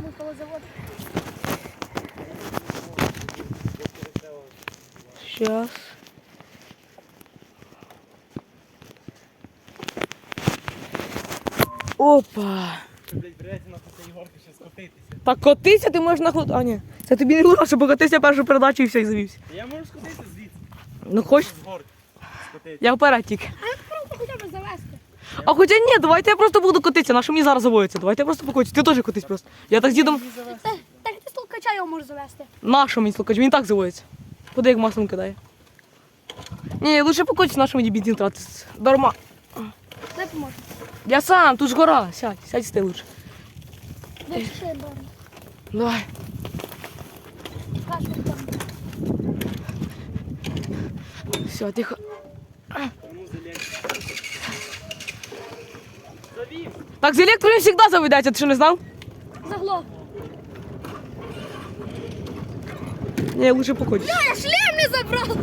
робить коло заводу. Щас. Опа. Блять, прийдеться на цій горки ще скотитися. Так котися ти можеш на ход. А, ні. Це тобі не було, що покотися першу передачу і все, і завівся. Я можу скотитися звідси. Ну хоч. Я вперед тільки. А як просто хоча б завести? А хоча ні, давайте я просто буду котитися. На що мені зараз заводиться? Давайте я просто покотюсь. Ти теж котись просто. Я так з дідом. Та, так ти столкача його можеш завести. На що мені слухач? Він і так заводиться. Куди як маслом кидає. Ні, лучше покотись, на що мені бензин тратити. Дарма. Дай поможу. Я сам, тут ж гора. Сядь, сядь ти лучше. Ще? Давай. Кашу там. Все, тихо. Так, з електрою всегда завжди заведеться, ти що не знав? Загло. Ні, лучше покотись. Я шлем не забрав.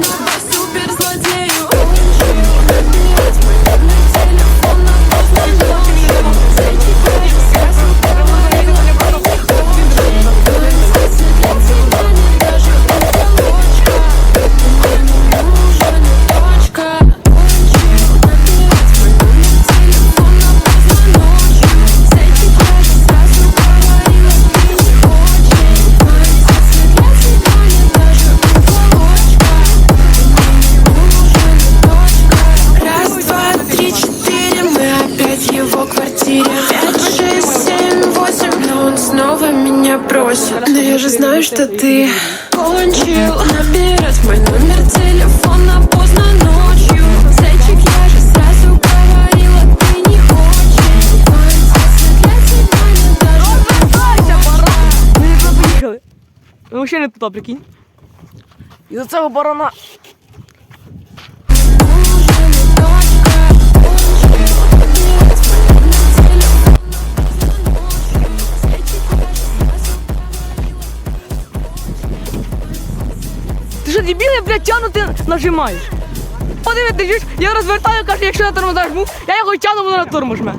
Thank you. Меня Но я же знаю, что ты кончил Набирать мой номер телефона поздно ночью Зайчик, я же сразу говорила, ты не хочешь для тебя нет даже Ми вже поїхали. Ми ще не туди, прикинь. І за целого барана. Що дебіл, я, блядь, тяну, ти нажимаєш. Подиви, ти ж, я розвертаю, кажу, якщо я тормоз жму, я його тяну, воно на тормоз жме.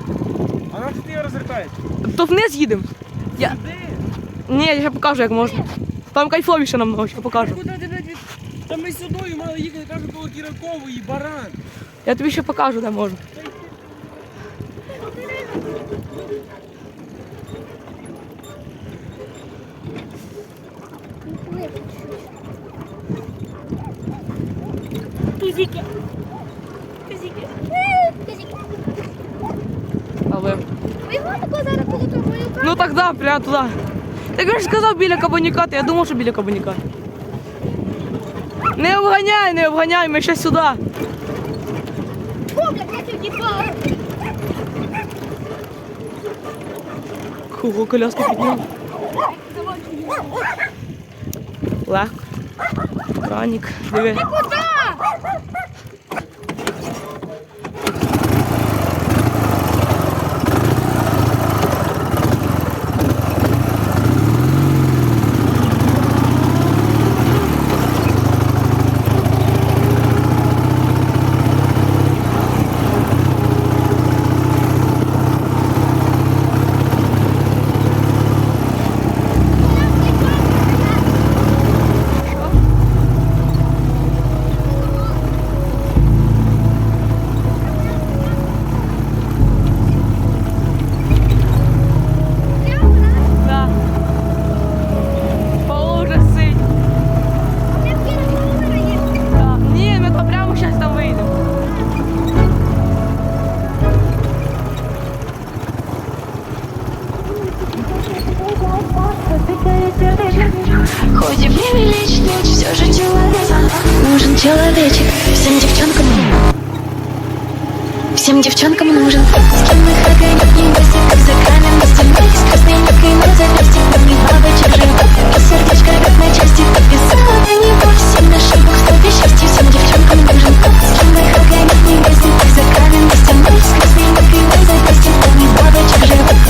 А на що ти його розвертаєш? То вниз їдемо. Я... Ні, я ще покажу, як можна. Там кайфовіше намного, ще покажу. Куди ти, блядь, від... Та ми сюди мали їхати, кажу, коло Кіракової, баран. Я тобі ще покажу, де можна. Кизики. Е, Кизики. Але... Ви його тако зараз коло? Ну так да, прямо туди. Так я ж сказав біля кабаніка, то я думав, що біля кабаніка. Не обганяй, не обганяй, ми ще сюди. Блядь, я. Кого коляску підняв. Легко. Кранік. Диви. Куда? сердечек Всем девчонкам нужен С кем мы огонек не гасит Как за каменной стеной С красной ниткой на запястье не бабочек живет, И сердечко как на части Подписала на него Всем стоп и счастье Всем девчонкам нужен С кем мы огонек не гасит Как за каменной стеной С красной ниткой на запястье не бабочек живот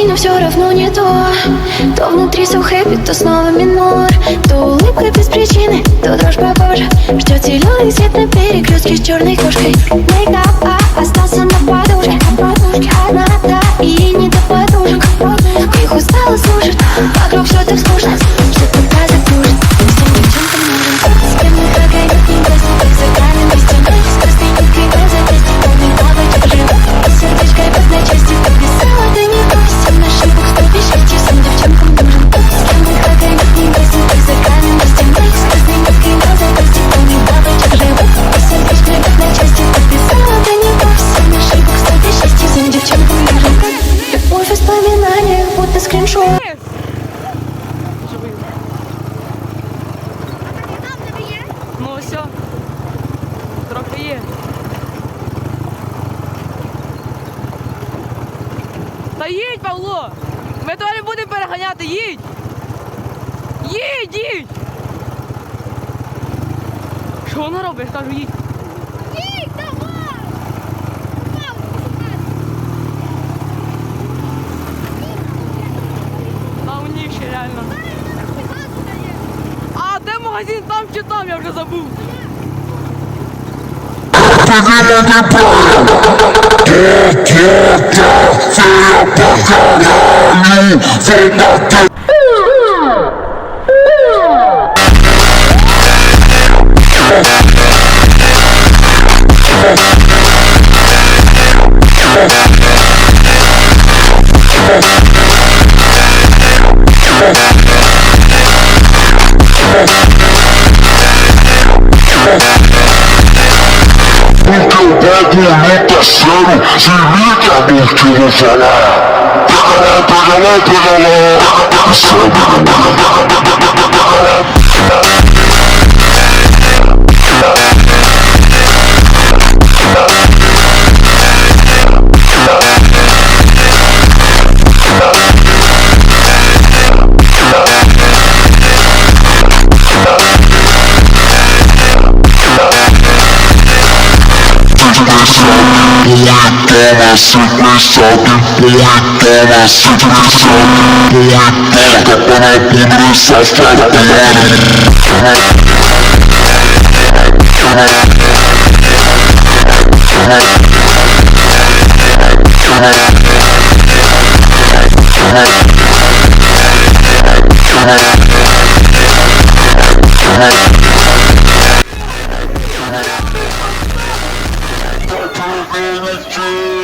все окей, но все равно не то То внутри все хэппи, то снова минор То улыбка без причины, то дрожь по коже Ждет зеленый свет на перекрестке с черной кошкой Мейкап, а остался Павло! Ми того не будемо переганяти, їдь! Їдь, їдь! Що вона робить? Я кажу, їдь. Їдь, давай! Там ніше реально. А де магазин там чи там, я вже забув. Yeah. Seru, Zülmika Multulu Fala Pekala, pekala, pekala Sen benim, benim, benim, benim, benim sickness talking point for my sickness talking point back up on our borders I fuck up on Come.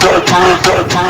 Go, go, go, go.